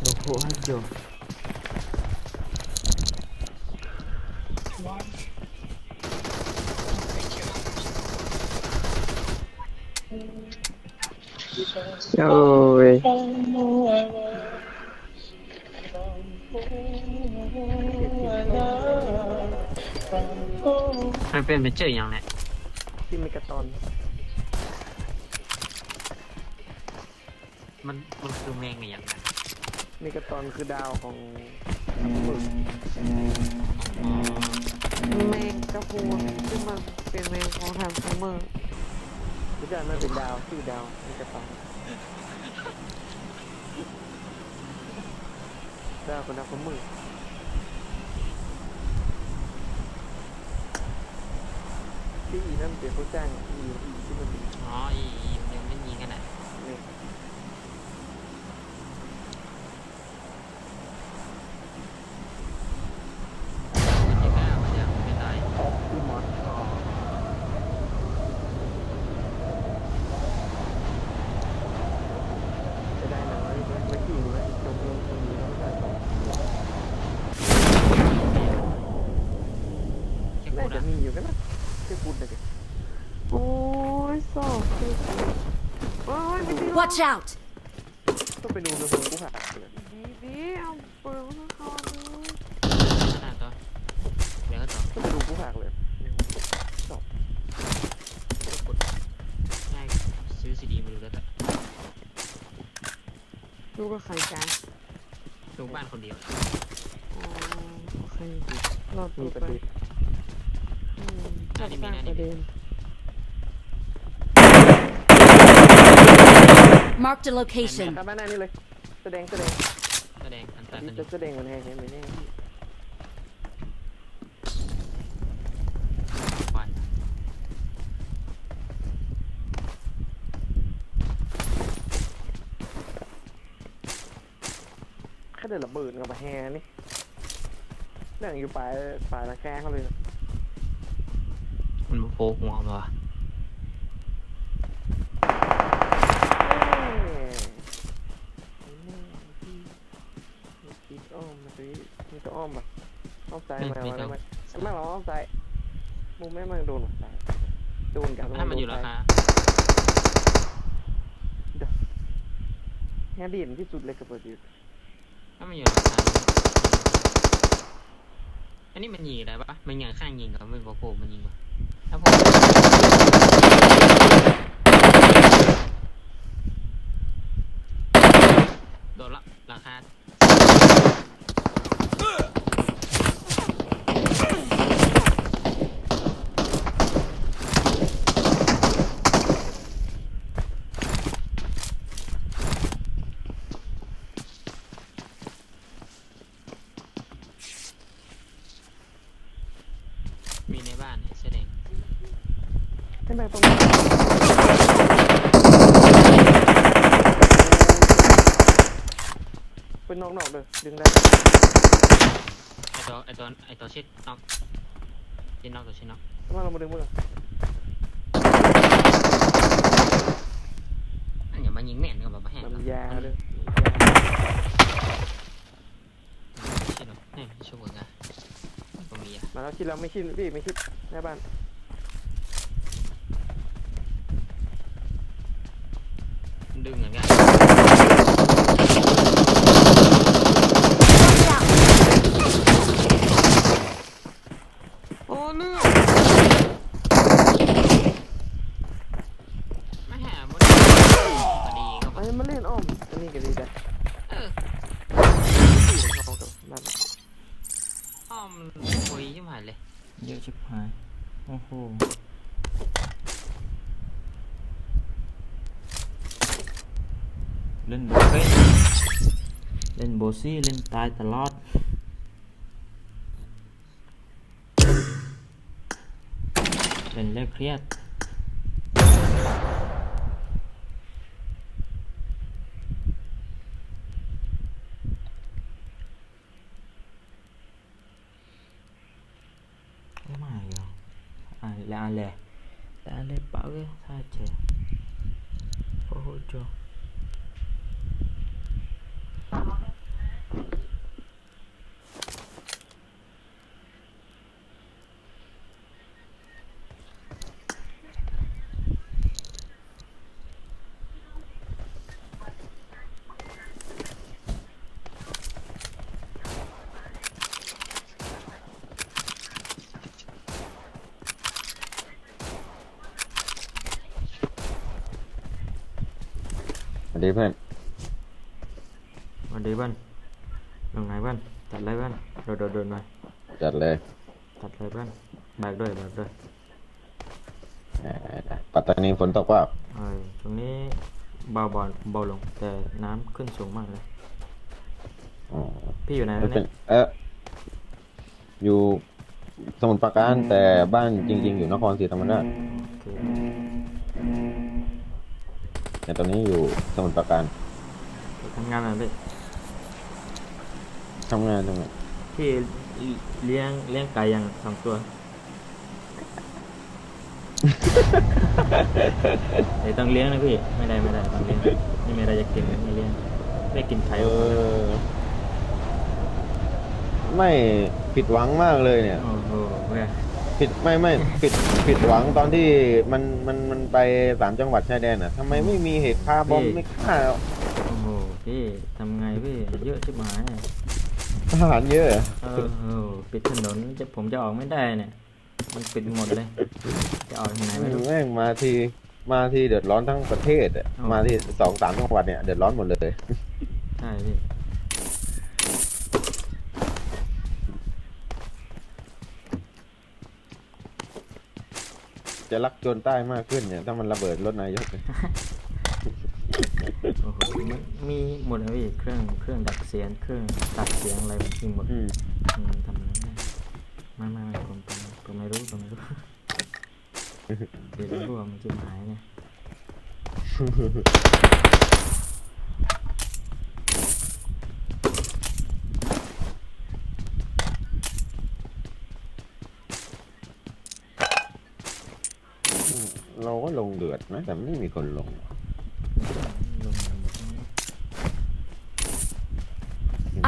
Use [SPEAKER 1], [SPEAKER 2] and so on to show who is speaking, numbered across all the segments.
[SPEAKER 1] โอ้โหโยโอ้ย
[SPEAKER 2] มันเป็นเป็นเจออย่างเนี้ย
[SPEAKER 1] ที่มีกระตอน
[SPEAKER 2] มันมันคือแมงอะไรอย่างนั้น
[SPEAKER 1] มีกระตอนคือดาวของแมงกระพูนซึ่งมันเป็นแมงของทางซัมเมอร์รู้จักมันเป็นดาวชื่อดาวมีกระตอนดาวของดาวซัมเมอร์ที่อีนั่นเป็นผู้จ้างอีอีที่มัน
[SPEAKER 2] อ๋ออีอีมันยังไม่ยิงกันอะ
[SPEAKER 1] เนี่ย
[SPEAKER 2] มันยิงแล้วมันยังไม่ตาย
[SPEAKER 1] ที่มอสจะได้หนังไม่ไม่กี่เลยจบลงตรงนี้แล้วไม่ได้ต่อ
[SPEAKER 2] แค่
[SPEAKER 1] น่า
[SPEAKER 2] พูด
[SPEAKER 1] จะ
[SPEAKER 2] อะ
[SPEAKER 1] มีอยู่กันนะแค่พูดเลยดิ
[SPEAKER 3] โอ้ยสอบคือโอ้ยไม่ดี
[SPEAKER 4] Watch out!
[SPEAKER 1] ต้องไปดูในหูกูหักเลย
[SPEAKER 3] ดีดีเอาปืนมาเข้าดู
[SPEAKER 2] ขนาดตัวเดี๋ยวก็ต่อ
[SPEAKER 1] ต้องไปดูกูหักเลย
[SPEAKER 2] กดง่ายซื้อซีดีมาดูแล้วแต่
[SPEAKER 3] ดูกับใครกัน
[SPEAKER 2] ดูบ้านคนเดียว
[SPEAKER 3] อ๋อโอเครอด
[SPEAKER 1] มี
[SPEAKER 3] ตัว
[SPEAKER 1] ประ
[SPEAKER 3] ไป
[SPEAKER 1] เด็น
[SPEAKER 3] อืม ชอบสร้างประเด็น
[SPEAKER 4] Marked a location.
[SPEAKER 1] ครับบ้านหน้านี่เลยแสดงแสดง
[SPEAKER 2] แสดงอันต
[SPEAKER 1] อั
[SPEAKER 2] รานย
[SPEAKER 1] นี้
[SPEAKER 2] กันอ
[SPEAKER 1] จะ
[SPEAKER 2] ยู่
[SPEAKER 1] แสดงมันแห้งเห็นไหมเนี่ย
[SPEAKER 2] ควาย
[SPEAKER 1] แค่เดินระเบิดกับมาแฮนี่นั่งอยู่ปลายปลายระแข้งเขาเลยนะ
[SPEAKER 2] มันโผล่หัวมาว่ะ
[SPEAKER 1] คิดอ้อมมาสิมีตัวอ้อมปะอ้อมซ้ายมาแล้วได้ไหมไม่หรอกอ้อมซ้ายมุมแม่มันโดนหรอกซ้ายโดนกัน
[SPEAKER 2] ถ้ามันอยู่ราคา
[SPEAKER 1] แฮดีนที่สุดเลยกับเปิดอยู่
[SPEAKER 2] ถ้ามันอยู่ราคาอันนี้มันยิงอะไรปะมันยิงข้างยิงกับมันโผล่มันยิงปะ ถ้าผมโดนละราคา มีในบ้านให้แสดง
[SPEAKER 1] ใช่ไหมประมาณเป็นนอกๆเลยดึงได้
[SPEAKER 2] ไอ ตัวไอตัวไอตัวชิดน็อกชิดน็อกตัวชิดน็อก
[SPEAKER 1] มาเรามาดึงมือ
[SPEAKER 2] อันอย่ามายิงแม่นก็แบบมาแห้ง
[SPEAKER 1] น้ำยาเลย
[SPEAKER 2] ชิดน็อกนี่ช่วยกันก็มีอะ
[SPEAKER 1] มาแล้วชิดเราไม่ชิดพี่ไม่ชิดหน้าบ้าน
[SPEAKER 2] ดึงเหมือนกัน
[SPEAKER 3] โอ้เลือด
[SPEAKER 2] ไม่แห่มันดีก็
[SPEAKER 1] อันนี้มาเล่นอ้อมอันนี้ก็ดีจ้ะ
[SPEAKER 2] เออ
[SPEAKER 1] สี่ของเขากับบ้าน
[SPEAKER 2] อ้อมคุยยิ่งหายเลย
[SPEAKER 5] เยอะชิบหาย โอ้โห เล่นโบซี่เล่นโบซี่เล่นตายตลอดเล่นเลิกเครียด Cái mà rồi À là lè Là lè bảo cái tha trẻ Có hỗ trợ
[SPEAKER 6] สวัส ดีเพื่อน
[SPEAKER 5] สวัสดีเพื่อนลงไหนเพื่อนตัดเลยเพื่อนโดดโดดโดดหน่อย
[SPEAKER 6] จัดเลย
[SPEAKER 5] ตัดเลยเพื่อนแบกด้วยแบกด้วย
[SPEAKER 6] เอ่อปัตตานีฝนตกเปล่า
[SPEAKER 5] เออตรงนี้เบาเบาเบาลง แต่น้ำขึ้นสูงมากเลย
[SPEAKER 6] อ๋อ
[SPEAKER 5] พี่อยู่ไหน
[SPEAKER 6] ไม่
[SPEAKER 5] วะ
[SPEAKER 6] เป็
[SPEAKER 5] เนี่
[SPEAKER 6] น
[SPEAKER 5] ย
[SPEAKER 6] เอออยู่สมุทรปราการแต่บ้านจริง ๆ อยู่นครศรีธรรมราช
[SPEAKER 5] โอเค
[SPEAKER 6] แต่ตอนนี้อยู่สมุทรปราการ
[SPEAKER 5] ไปทำงานอะไรพี่
[SPEAKER 6] ทำงานทำงาน
[SPEAKER 5] พี่เลี้ยงเลี้ยงไก่ยังสองตัวเดี๋ยวต้องเลี้ยงนะพี่ ไม่ได้ไม่ได้ต้องเลี้ยงนี่ไม่ได้จะกินไม่เลี้ยงไม่กินไข่
[SPEAKER 6] เออ ไม่ผิดหวังมากเลยเนี่ย
[SPEAKER 5] โอ้โหเว้ย
[SPEAKER 6] ผิดไม่ไม่ผิดผิดหวังตอนที่มันมันมันไปสามจังหวัดชายแดนอะทำไมไม่มีเหตุฆ่าบอมไม่ฆ่า
[SPEAKER 5] โอ้โหพี่ทำไงพี่เยอะชิบหาย
[SPEAKER 6] ทหารเยอะอะ
[SPEAKER 5] เออเออปิดถนนจะผมจะออกไม่ได้เนี่ยมันปิดหมดเลย จะออกทางไหนไม่รู้
[SPEAKER 6] แม่งมาทีมาทีเดือดร้อนทั้งประเทศอะ
[SPEAKER 5] อ๋อ
[SPEAKER 6] มาที่สองสามจังหวัดเนี่ยเดือดร้อนหมดเลย
[SPEAKER 5] ใช่พี่
[SPEAKER 6] จะรักโจรใต้มากขึ้นเนี่ย ถ้ามันระเบิดรถนายกเนี่ย
[SPEAKER 5] โอ้โหมันมีหมดเลยพี่เครื่องเครื่องดักเสียงเครื่องตัดเสียงอะไรมีหมด
[SPEAKER 6] อืม
[SPEAKER 5] อืมทำอะไรไม่ได้ไม่ไม่ไม่ผมผมผมไม่รู้ผมไม่รู้ เดี๋ยวรู้ว่ามันจะหายเนี่ย
[SPEAKER 6] เราก็ ลงเดือดนะแต่ไม่มีคนลง
[SPEAKER 5] ลงมาหมดแล้วนะ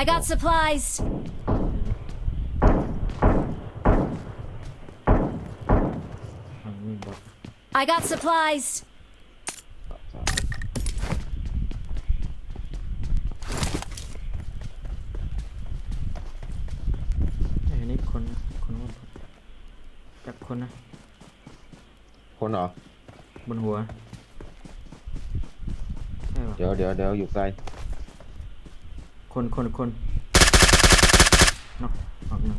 [SPEAKER 4] I got supplies.
[SPEAKER 5] ฝั่งนี้บอท
[SPEAKER 4] I got supplies.
[SPEAKER 5] เอ้ยนี่คนนะคนว่าบอทจับคนนะ
[SPEAKER 6] คนเหรอ
[SPEAKER 5] บนหัวใช่ปะ
[SPEAKER 6] เดี๋ยวเดี๋ยวเดี๋ยวอยู่ไกล
[SPEAKER 5] คนคนคนนอกออกหนึ่ง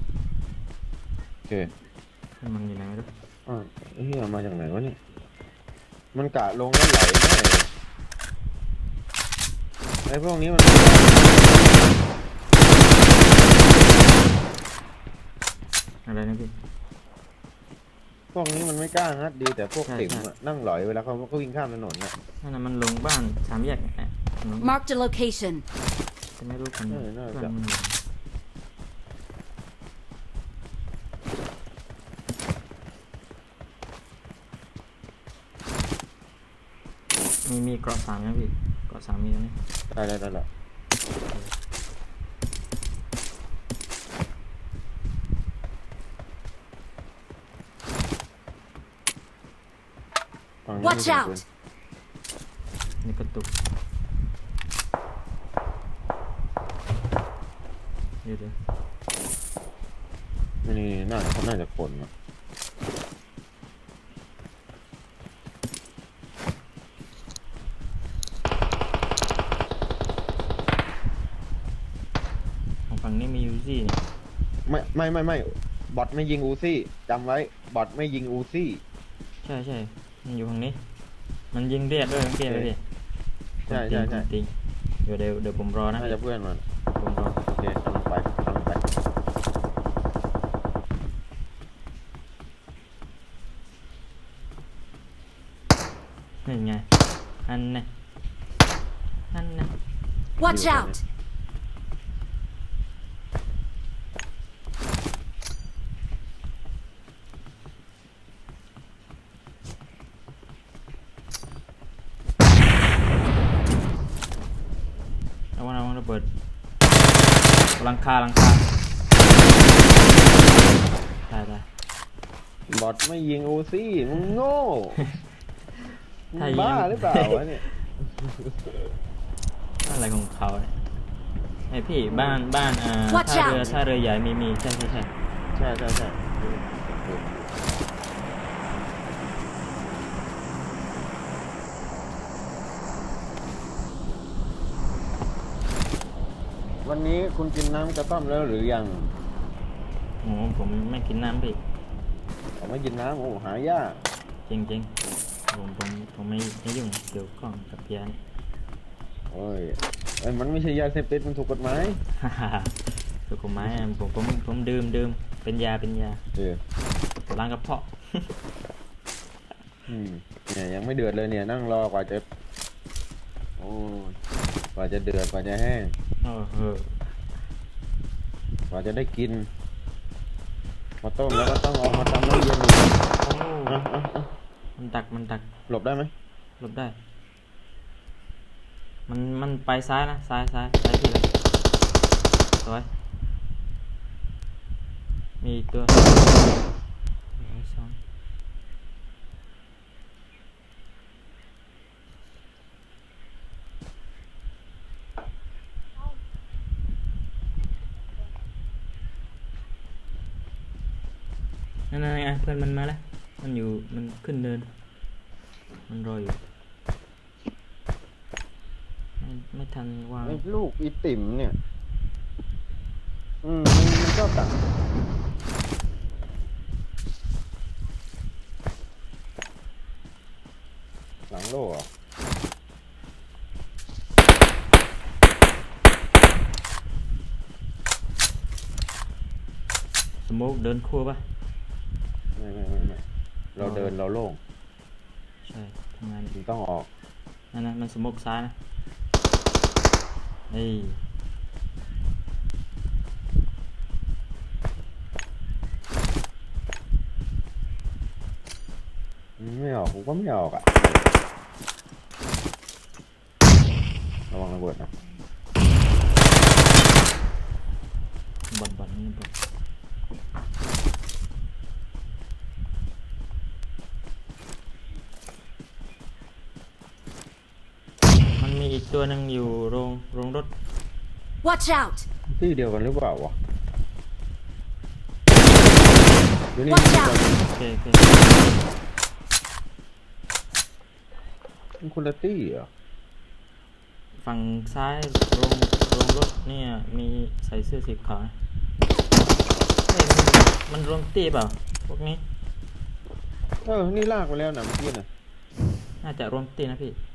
[SPEAKER 6] โอเค
[SPEAKER 5] มันอยู่ไหนไม่รู้
[SPEAKER 6] อ่าวไอ้เฮียมาจากไหนวะเนี่ยมันกะลงแล้วไหลแน่เลยไอ้พวกนี้มัน
[SPEAKER 5] อะไรนะพี่
[SPEAKER 6] พวกนี้มันไม่กล้างัดดีแต่พวก
[SPEAKER 5] ใช่
[SPEAKER 6] ติ๋ม
[SPEAKER 5] ใช่
[SPEAKER 6] อะนั่งหลอยเวลาเขาเขาวิ่งข้ามถนนน่ะ
[SPEAKER 5] นั่นน่ะมันลงบ้านสามแยกเนี่ยถนน
[SPEAKER 4] Marked a location.
[SPEAKER 5] จะไม่รู้คน
[SPEAKER 6] เออน่าจะ
[SPEAKER 5] เพื่อนมันอยู่มีมีเกราะสามนะพี่เกราะสามมีตรงนี้
[SPEAKER 6] ได้ได้ได้แล้ว ฝั่งนี้
[SPEAKER 4] Watch
[SPEAKER 6] มีเสียงปืน
[SPEAKER 4] out
[SPEAKER 5] นี่กระตุกเดี๋ยวเดี๋ยว
[SPEAKER 6] นี่นี่น่าเขาน่าจะคนอะ
[SPEAKER 5] ของฝั่งนี้มียูซี่เนี่ย
[SPEAKER 6] ไม่ไม่ไม่ไม่บอทไม่ยิงอูซี่จำไว้บอทไม่ยิงอูซี่
[SPEAKER 5] ใช่ใช่ มันอยู่ทางนี้ มันยิงเรียดด้วยเมื่อกี้เลยพี่
[SPEAKER 6] ใช่ใช่ใช่
[SPEAKER 5] คนติงเดี๋ยวเดี๋ยวเดี๋ยวผมรอนะ
[SPEAKER 6] น่าจะเพื่อนมัน
[SPEAKER 5] ผมรอ
[SPEAKER 6] โอเคกำลังไปกำลังไป
[SPEAKER 5] นี่ไงอันน่ะอันน่ะ
[SPEAKER 4] Watch out!
[SPEAKER 5] เอาวันเอาวันระเบิด หลังคาหลังคาตายตาย
[SPEAKER 6] บอทไม่ยิงอูซี่มึงโง่มึง
[SPEAKER 5] ถ้ายิง
[SPEAKER 6] บ้าหรือเปล่าวะเนี่ย
[SPEAKER 5] อะไรของเขาเนี่ยไอพี่บ้านบ้านอ่า
[SPEAKER 4] Watch
[SPEAKER 5] ท่าเรือ
[SPEAKER 4] out
[SPEAKER 5] ท่าเรือใหญ่มีมีใช่ใช่ใช่
[SPEAKER 6] ใช่ใช่ใช่ วันนี้คุณกินน้ำกระต้อมแล้วหรือยัง
[SPEAKER 5] โอ้ผมไม่กินน้ำพี่
[SPEAKER 6] ผมไม่กินน้ำโอ้หายาก
[SPEAKER 5] จริงจริงๆผมผมผมไม่ไม่ยุ่งเกี่ยวข้องกับยานี่
[SPEAKER 6] โอ้ยเอ้ยมันไม่ใช่ยาเสพติดมันถูกกฎหมาย
[SPEAKER 5] ฮ่าฮ่าฮ่าถูกกฎหมายอะผมผมผมดื่มดื่มเป็นยาเป็นยา
[SPEAKER 6] เออ
[SPEAKER 5] ล้างกระเพาะ
[SPEAKER 6] อืมเนี่ยยังไม่เดือดเลยเนี่ยนั่งรอกว่าจะโอ้ย กว่าจะเดือดกว่าจะแห้ง
[SPEAKER 5] โอ้โห
[SPEAKER 6] กว่าจะได้กินมาต้มแล้วก็ต้องเอามาทำน้ำเย็นอีก
[SPEAKER 5] โอ้
[SPEAKER 6] อะอะอะ
[SPEAKER 5] มันตักมันตัก
[SPEAKER 6] หลบได้ไหม
[SPEAKER 5] หลบได้ มันมันไปซ้ายนะซ้ายซ้ายซ้ายพี่เลยสวยมีอีกตัวเหลือสอง นั่นไงเพื่อนมันมาแล้ว มันอยู่ มันขึ้นเดิน มันรออยู่ ไม่ไม่ทันวาง
[SPEAKER 6] ไอ้ลูกอีติ๋มเนี่ย อืมมันมันชอบตัดหลังโล่เหรอ
[SPEAKER 5] สโมกเดินคั่วปะ
[SPEAKER 6] ไม่ไม่ไม่ไม่เราเดินเราโล่ง
[SPEAKER 5] ใช่ทำงาน
[SPEAKER 6] มันต้องออก
[SPEAKER 5] นั่นนะมันสมกซ้ายนะเอ้ย
[SPEAKER 6] ไม่ออกกูก็ไม่ออกอะ ระวังระเบิดนะ
[SPEAKER 5] บอดบอดนี่บอดมันมี อีกตัวหนึ่งอยู่โรงโรงรถ
[SPEAKER 4] Watch out!
[SPEAKER 6] ที่เดียวกันหรือเปล่าวะเดี๋ยวนี้
[SPEAKER 4] Watch out
[SPEAKER 5] โอเคโอเค
[SPEAKER 6] มันคนละตี้เหรอ
[SPEAKER 5] ฝั่งซ้ายโรงโรงรถเนี่ยมีใส่เสื้อสีขาวนะเฮ้ยมันมันรวมตีเปล่าพวกนี้
[SPEAKER 6] เออ นี่ลากไปแล้วนะเมื่อกี้น่ะ
[SPEAKER 5] น่าจะรวมตีนะพี่
[SPEAKER 6] เ